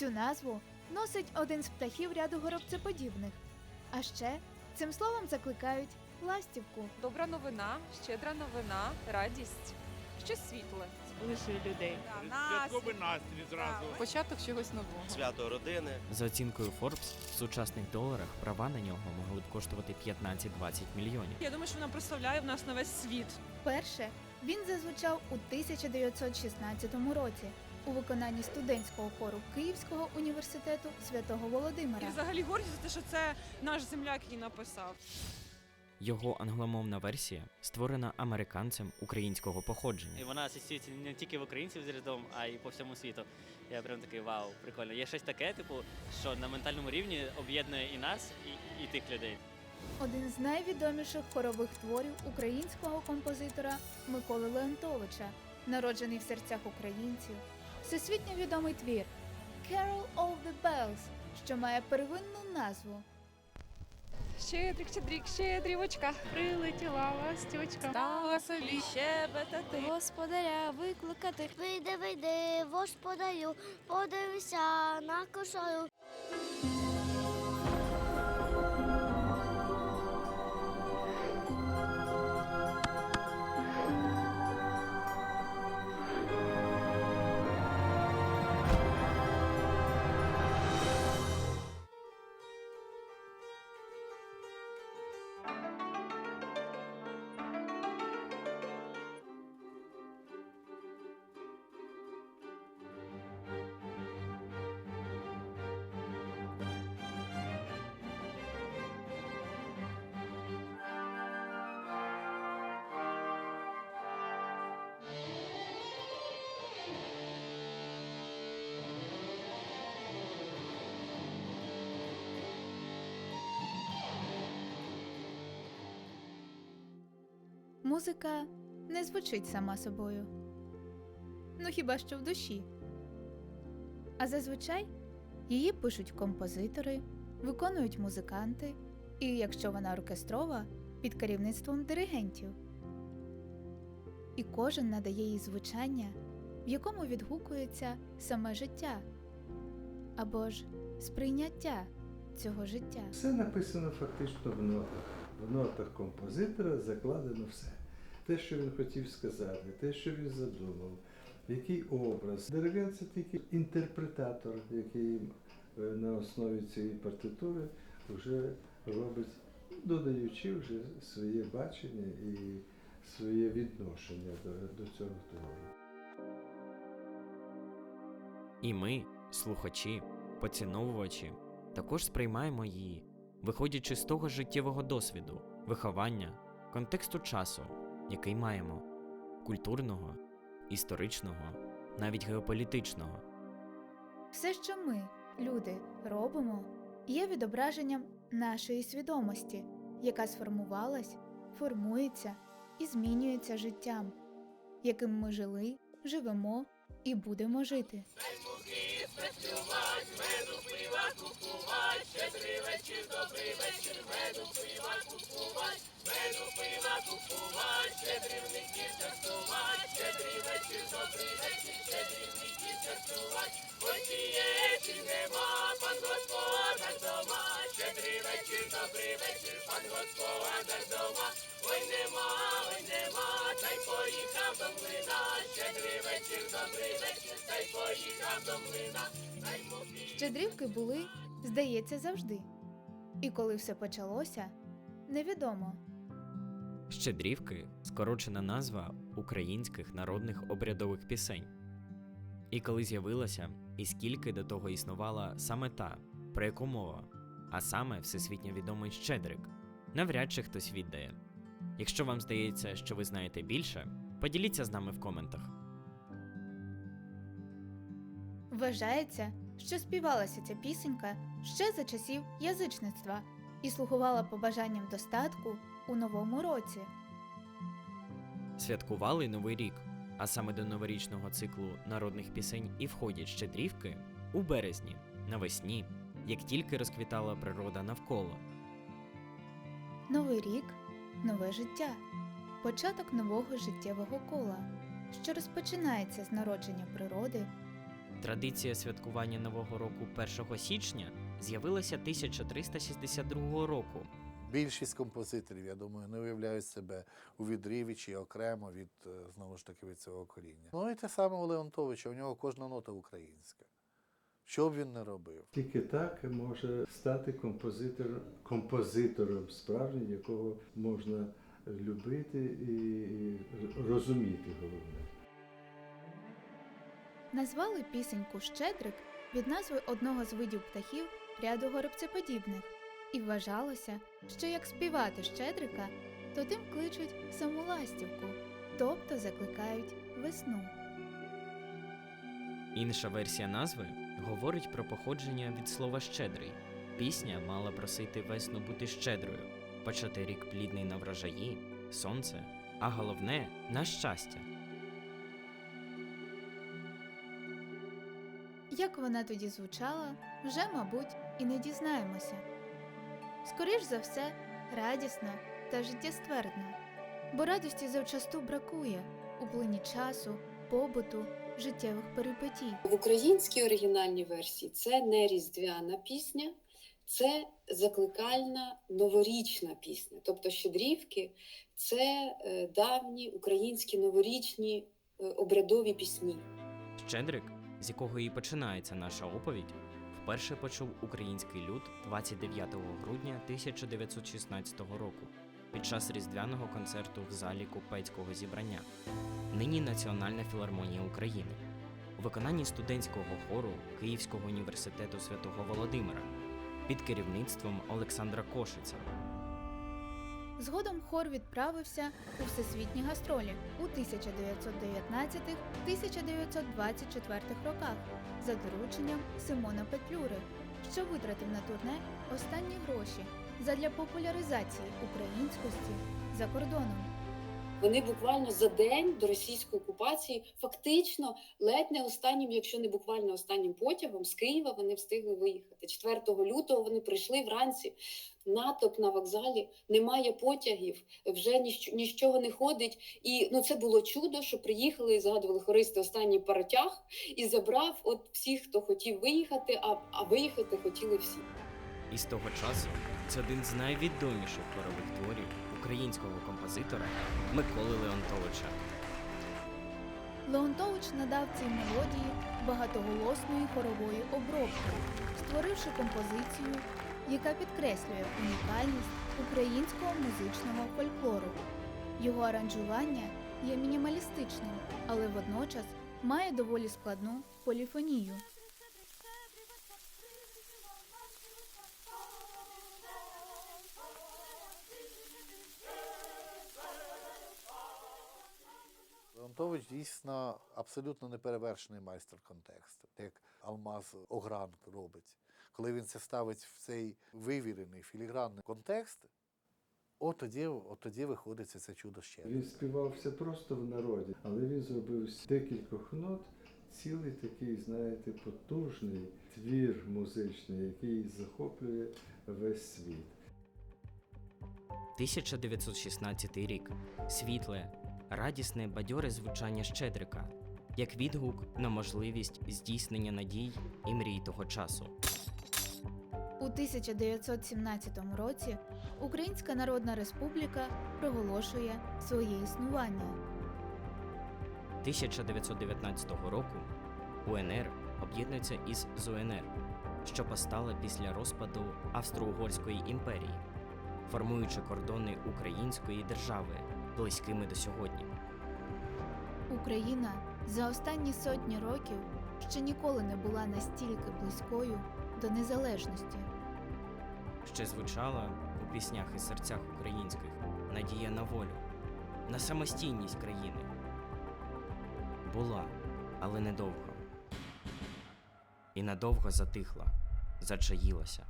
Цю назву носить один з птахів ряду горобцеподібних. А ще цим словом закликають ластівку. Добра новина, щедра новина, радість, щось світле. зближує людей. Святковий настрій зразу. Початок чогось нового. свято родини. За оцінкою Forbes, в сучасних доларах права на нього могли б коштувати 15-20 мільйонів. Я думаю, що вона прославляє в нас на весь світ. Вперше він зазвучав у 1916 році у виконанні студентського хору Київського університету святого І Володимира. взагалі гордість за те, що це наш земляк її написав. Його англомовна версія створена американцем українського походження. І вона асоціюється не тільки в українців з Різдвом, а й по всьому світу. Я прям такий вау, прикольно. Є щось таке, типу, що на ментальному рівні об'єднує і нас, і, і тих людей. Один з найвідоміших хорових творів українського композитора Миколи Леонтовича, народжений в серцях українців. Всесвітньо відомий твір Carol of the Bells, що має первинну назву Щедрик, щедрик, щедрівочка. Прилетіла ластівочка. Стала собі щебетати. Господаря викликати. Вийди, вийди, господарю, подивися на кошару. Музика не звучить сама собою. Ну хіба що в душі. А зазвичай її пишуть композитори, виконують музиканти, і якщо вона оркестрова, під керівництвом диригентів. І кожен надає їй звучання, в якому відгукується саме життя або ж сприйняття цього життя. Все написано фактично в нотах. В нотах композитора закладено все. Те, що він хотів сказати, те, що він задумав, який образ. Диригент це тільки інтерпретатор, який е, на основі цієї партитури вже робить, додаючи вже своє бачення і своє відношення до, до цього твору. І ми, слухачі, поціновувачі, також сприймаємо її, виходячи з того життєвого досвіду, виховання, контексту часу, який маємо культурного, історичного, навіть геополітичного. Все, що ми, люди, робимо, є відображенням нашої свідомості, яка сформувалась, формується і змінюється життям, яким ми жили, живемо і будемо жити. Щедрівки були, здається, завжди. І коли все почалося, невідомо. Щедрівки скорочена назва українських народних обрядових пісень. І коли з'явилася, і скільки до того існувала саме та, про яку мова, а саме всесвітньо відомий Щедрик, навряд чи хтось віддає. Якщо вам здається, що ви знаєте більше, поділіться з нами в коментах. Вважається, що співалася ця пісенька ще за часів язичництва і слугувала побажанням достатку у новому році. Святкували Новий рік, а саме до новорічного циклу народних пісень і входять щедрівки у березні, навесні, як тільки розквітала природа навколо. Новий рік нове життя, початок нового життєвого кола, що розпочинається з народження природи, Традиція святкування Нового року 1 січня з'явилася 1362 року. Більшість композиторів, я думаю, не уявляють себе у відриві чи окремо від е, знову ж таки від цього коріння. Ну і те саме у Леонтовича, у нього кожна нота українська. Що б він не робив. Тільки так може стати композитор, композитором справжнім, якого можна любити і, і розуміти головне. Назвали пісеньку Щедрик від назви одного з видів птахів ряду горобцеподібних, і вважалося, що як співати Щедрика, то тим кличуть саму ластівку, тобто закликають весну. Інша версія назви говорить про походження від слова щедрий. Пісня мала просити весну бути щедрою, почати рік плідний на врожаї, сонце, а головне на щастя. Як вона тоді звучала, вже, мабуть, і не дізнаємося. Скоріш за все, радісна та життєствердна, бо радості завчасту бракує у плині часу, побуту, життєвих перипетій. В українській оригінальній версії це не різдвяна пісня, це закликальна новорічна пісня. Тобто щедрівки це е, давні українські новорічні е, обрядові пісні. Щедрик, з якого і починається наша оповідь, вперше почув український люд 29 грудня 1916 року під час різдвяного концерту в залі купецького зібрання, нині Національна філармонія України, у виконанні студентського хору Київського університету святого Володимира під керівництвом Олександра Кошиця. Згодом хор відправився у всесвітні гастролі у 1919-1924 роках за дорученням Симона Петлюри, що витратив на турне останні гроші задля популяризації українськості за кордоном. Вони буквально за день до російської окупації, фактично, ледь не останнім, якщо не буквально останнім потягом з Києва вони встигли виїхати. 4 лютого вони прийшли вранці. Натовп на вокзалі, немає потягів, вже ніщо, нічого не ходить. І ну це було чудо, що приїхали і згадували хористи останній паротяг і забрав от всіх, хто хотів виїхати, а, а виїхати хотіли всі. І з того часу це один з найвідоміших хорових творів українського композитора Миколи Леонтовича. Леонтович надав цій мелодії багатоголосної хорової обробки, створивши композицію, яка підкреслює унікальність українського музичного фольклору. Його аранжування є мінімалістичним, але водночас має доволі складну поліфонію. Леонтович дійсно абсолютно неперевершений майстер контексту, як Алмаз Огран робить. Коли він це ставить в цей вивірений філігранний контекст, от тоді, от тоді виходить це чудо ще. Він співав все просто в народі, але він зробив з декількох нот цілий такий, знаєте, потужний твір музичний, який захоплює весь світ. 1916 рік. Світле, радісне, бадьоре звучання Щедрика, як відгук на можливість здійснення надій і мрій того часу. У 1917 році Українська Народна Республіка проголошує своє існування. 1919 року УНР об'єднується із ЗУНР, що постала після розпаду Австро-Угорської імперії, формуючи кордони української держави близькими до сьогодні. Україна за останні сотні років ще ніколи не була настільки близькою до незалежності. Ще звучала у піснях і серцях українських надія на волю, на самостійність країни. Була, але недовго. І надовго затихла, зачаїлася.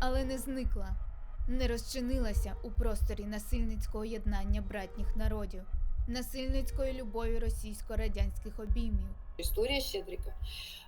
але не зникла, не розчинилася у просторі насильницького єднання братніх народів, насильницької любові російсько-радянських обіймів. Історія Щедрика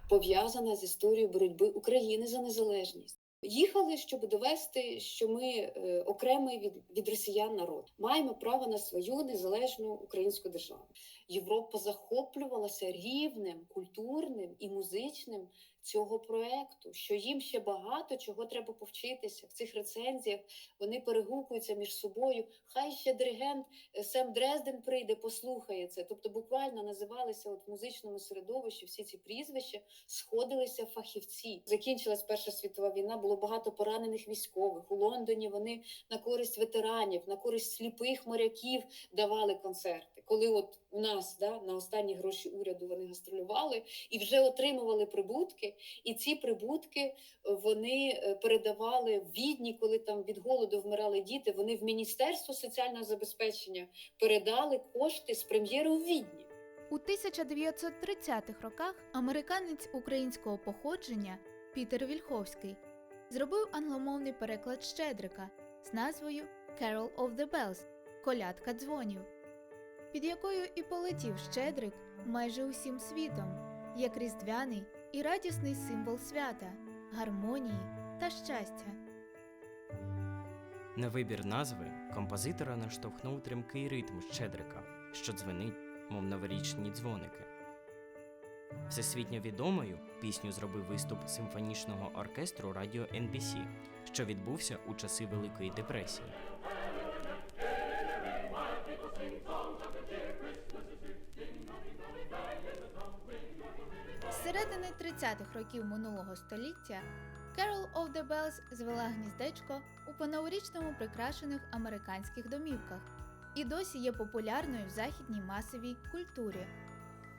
пов'язана з історією боротьби України за незалежність. Їхали, щоб довести, що ми е, окремий від, від росіян народ, маємо право на свою незалежну українську державу. Європа захоплювалася рівнем культурним і музичним цього проекту, що їм ще багато чого треба повчитися в цих рецензіях. Вони перегукуються між собою. Хай ще диригент е, Сем Дрезден прийде, послухає це. Тобто, буквально називалися от в музичному середовищі всі ці прізвища, сходилися фахівці. Закінчилась Перша світова війна, було багато поранених військових. У Лондоні вони на користь ветеранів, на користь сліпих моряків давали концерти. Коли от у нас да, на останні гроші уряду вони гастролювали і вже отримували прибутки, і ці прибутки е, вони е, передавали в Відні, коли там від голоду вмирали діти. Вони в Міністерство соціального забезпечення передали кошти з прем'єри у Відні. У 1930-х роках американець українського походження Пітер Вільховський зробив англомовний переклад Щедрика з назвою Carol of the Bells Колядка дзвонів, під якою і полетів Щедрик майже усім світом, як різдвяний і радісний символ свята, гармонії та щастя. На вибір назви композитора наштовхнув тримкий ритм Щедрика, що дзвенить, мов новорічні дзвоники. Всесвітньо відомою пісню зробив виступ симфонічного оркестру радіо NBC, що відбувся у часи Великої депресії. 30-х років минулого століття Carol of the Bells звела гніздечко у поноворічному прикрашених американських домівках і досі є популярною в західній масовій культурі.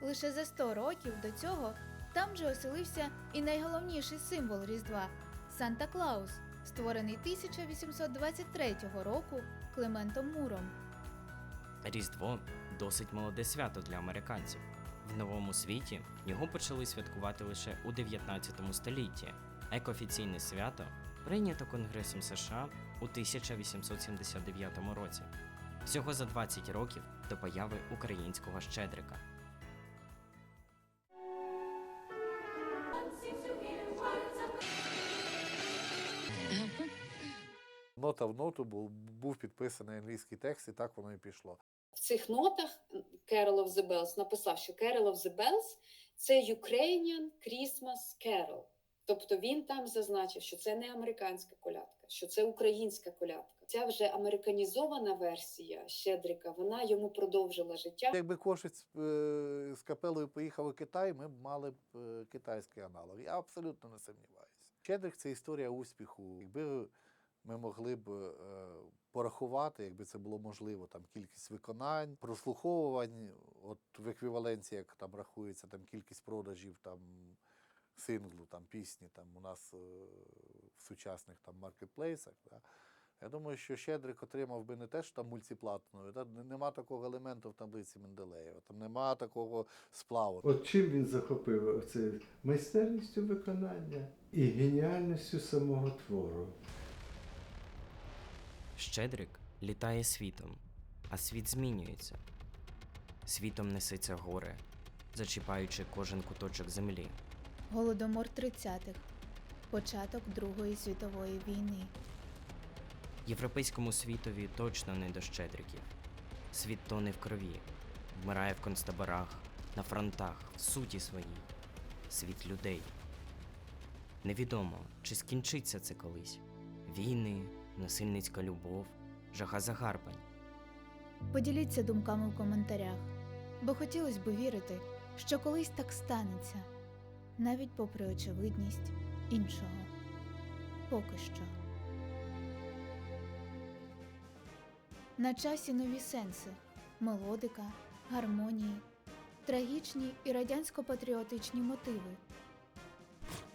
Лише за 100 років до цього там же оселився і найголовніший символ Різдва Санта Клаус, створений 1823 року Клементом Муром. Різдво досить молоде свято для американців. В новому світі його почали святкувати лише у 19 столітті. Як офіційне свято прийнято Конгресом США у 1879 році, всього за 20 років до появи українського щедрика. Нота в ноту був, був підписаний англійський текст, і так воно і пішло. В цих нотах Carol of the Bells написав, що Carol of the Bells – це Ukrainian Christmas Carol. Тобто він там зазначив, що це не американська колядка, що це українська колядка. Ця вже американізована версія Щедрика, вона йому продовжила життя. Якби Кошиць е, з капелою поїхав у Китай, ми б мали б е, китайський аналог. Я абсолютно не сумніваюся. Щедрик це історія успіху. Якби ми могли б е, порахувати, якби це було можливо, там кількість виконань, прослуховувань, от в еквіваленції, як там рахується там кількість продажів там синглу, там пісні там у нас е, в сучасних там маркетплейсах. Да? Я думаю, що Щедрик отримав би не те, що там мультиплатною, та нема такого елементу в таблиці Менделеєва, там нема такого сплаву. От чим він захопив оце майстерністю виконання і геніальністю самого твору. Щедрик літає світом, а світ змінюється. Світом несеться горе, зачіпаючи кожен куточок землі. Голодомор 30-х. Початок Другої світової війни. Європейському світові точно не до щедриків. Світ тоне в крові, вмирає в концтаборах, на фронтах, в суті своїй. Світ людей. Невідомо, чи скінчиться це колись. Війни, насильницька любов, жага загарбань. Поділіться думками в коментарях, бо хотілося б вірити, що колись так станеться, навіть попри очевидність іншого. Поки що. На часі нові сенси, мелодика, гармонії, трагічні і радянсько-патріотичні мотиви.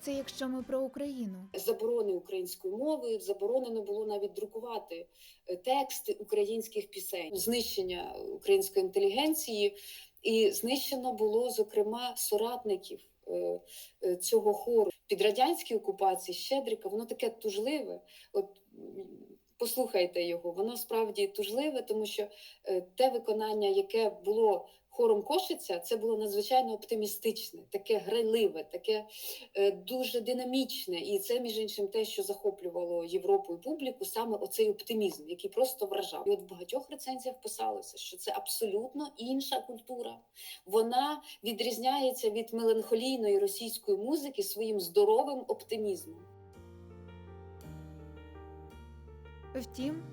Це якщо ми про Україну. заборони української мови, заборонено було навіть друкувати е, тексти українських пісень, знищення української інтелігенції, і знищено було зокрема соратників е, е, цього хору під радянській окупації Щедрика. Воно таке тужливе. От послухайте його, воно справді тужливе, тому що те виконання, яке було хором Кошиця це було надзвичайно оптимістичне, таке грайливе, таке е, дуже динамічне. І це, між іншим, те, що захоплювало Європу і публіку, саме оцей оптимізм, який просто вражав. І от в багатьох рецензіях писалося, що це абсолютно інша культура. Вона відрізняється від меланхолійної російської музики своїм здоровим оптимізмом. Втім,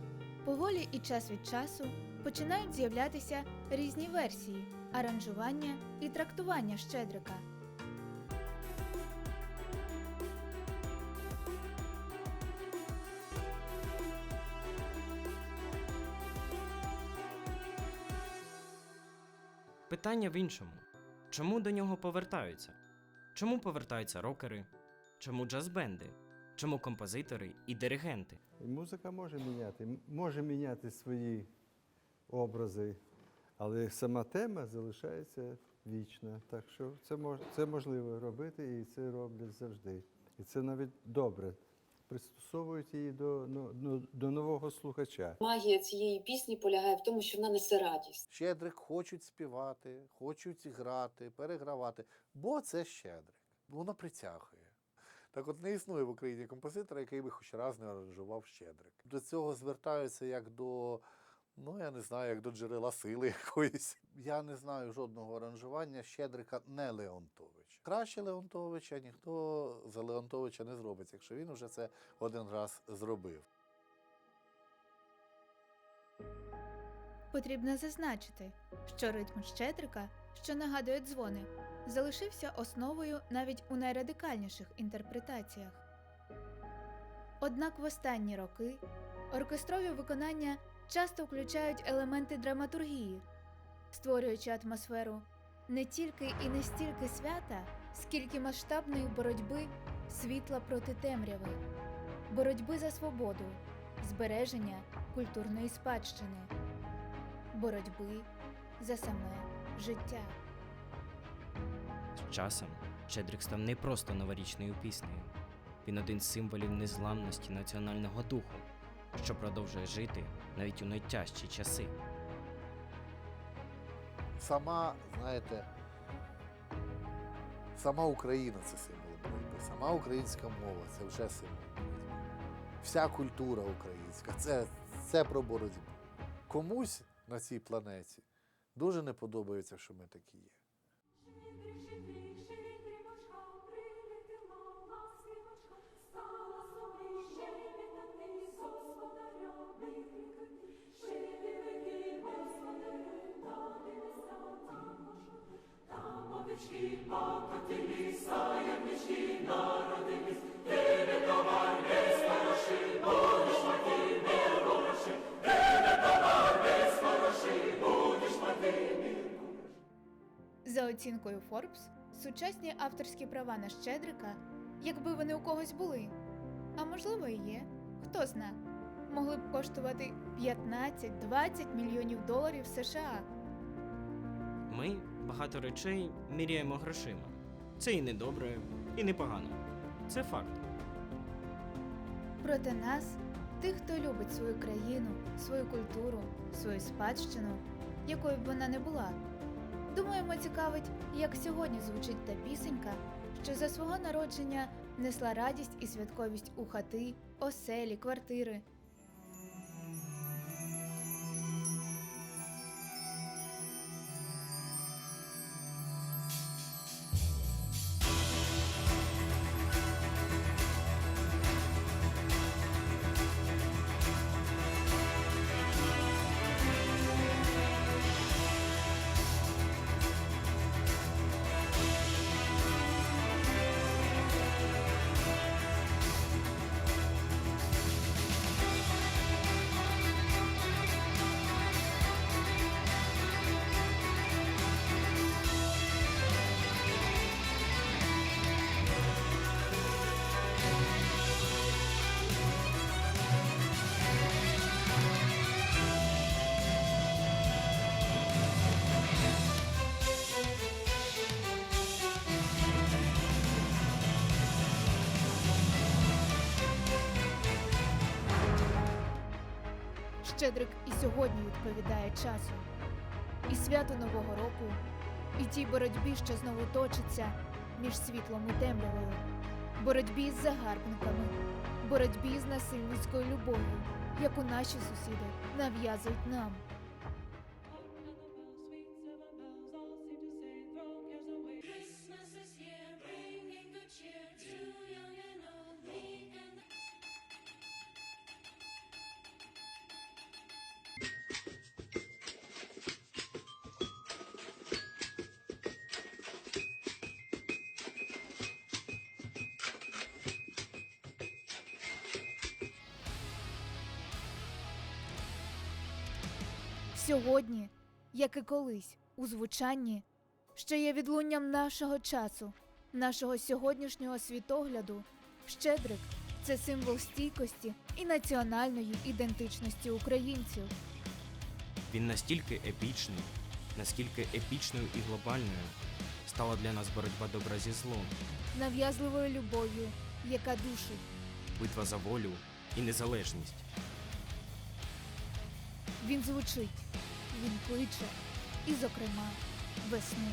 поволі і час від часу починають з'являтися різні версії аранжування і трактування Щедрика. Питання в іншому: чому до нього повертаються? Чому повертаються рокери? Чому джаз-бенди? Чому композитори і диригенти? Музика може міняти, може міняти свої образи, але сама тема залишається вічна. Так що це, мож, це можливо робити, і це роблять завжди. І це навіть добре. Пристосовують її до, ну, ну, до нового слухача. Магія цієї пісні полягає в тому, що вона несе радість. Щедрик хочуть співати, хочуть грати, перегравати, бо це щедрик. Воно притягує. Так от не існує в Україні композитора, який би хоч раз не аранжував щедрик. До цього звертаються як до, ну я не знаю, як до джерела сили якоїсь. Я не знаю жодного аранжування щедрика не Леонтович. Краще Леонтовича ніхто за Леонтовича не зробить, якщо він вже це один раз зробив. Потрібно зазначити, що ритм Щедрика, що нагадує дзвони, залишився основою навіть у найрадикальніших інтерпретаціях. Однак в останні роки оркестрові виконання часто включають елементи драматургії, створюючи атмосферу не тільки і не стільки свята, скільки масштабної боротьби світла проти темряви, боротьби за свободу, збереження культурної спадщини боротьби за саме життя. З часом Щедрик став не просто новорічною піснею. Він один з символів незламності національного духу, що продовжує жити навіть у найтяжчі часи. сама, знаєте, сама Україна це символ боротьби, сама українська мова це вже символ боротьби. Вся культура українська це, це про боротьбу. Комусь на цій планеті дуже не подобається, що ми такі є. За оцінкою Forbes, сучасні авторські права на Щедрика, якби вони у когось були, а можливо і є, хто зна, могли б коштувати 15-20 мільйонів доларів США. Ми багато речей міряємо грошима. Це і не добре, і не погано. Це факт. Проте нас, тих, хто любить свою країну, свою культуру, свою спадщину, якою б вона не була, думаємо, цікавить, як сьогодні звучить та пісенька, що за свого народження несла радість і святковість у хати, оселі, квартири. Щедрик і сьогодні відповідає часу. і свято Нового року, і тій боротьбі, що знову точиться між світлом і темрявою, боротьбі з загарбниками, боротьбі з насильницькою любов'ю, яку наші сусіди нав'язують нам. Сьогодні, як і колись, у звучанні, що є відлунням нашого часу, нашого сьогоднішнього світогляду, щедрик це символ стійкості і національної ідентичності українців. Він настільки епічний, наскільки епічною і глобальною стала для нас боротьба добра зі злом, нав'язливою любов'ю, яка душить. битва за волю і незалежність. Він звучить, він кличе, і, зокрема, весну.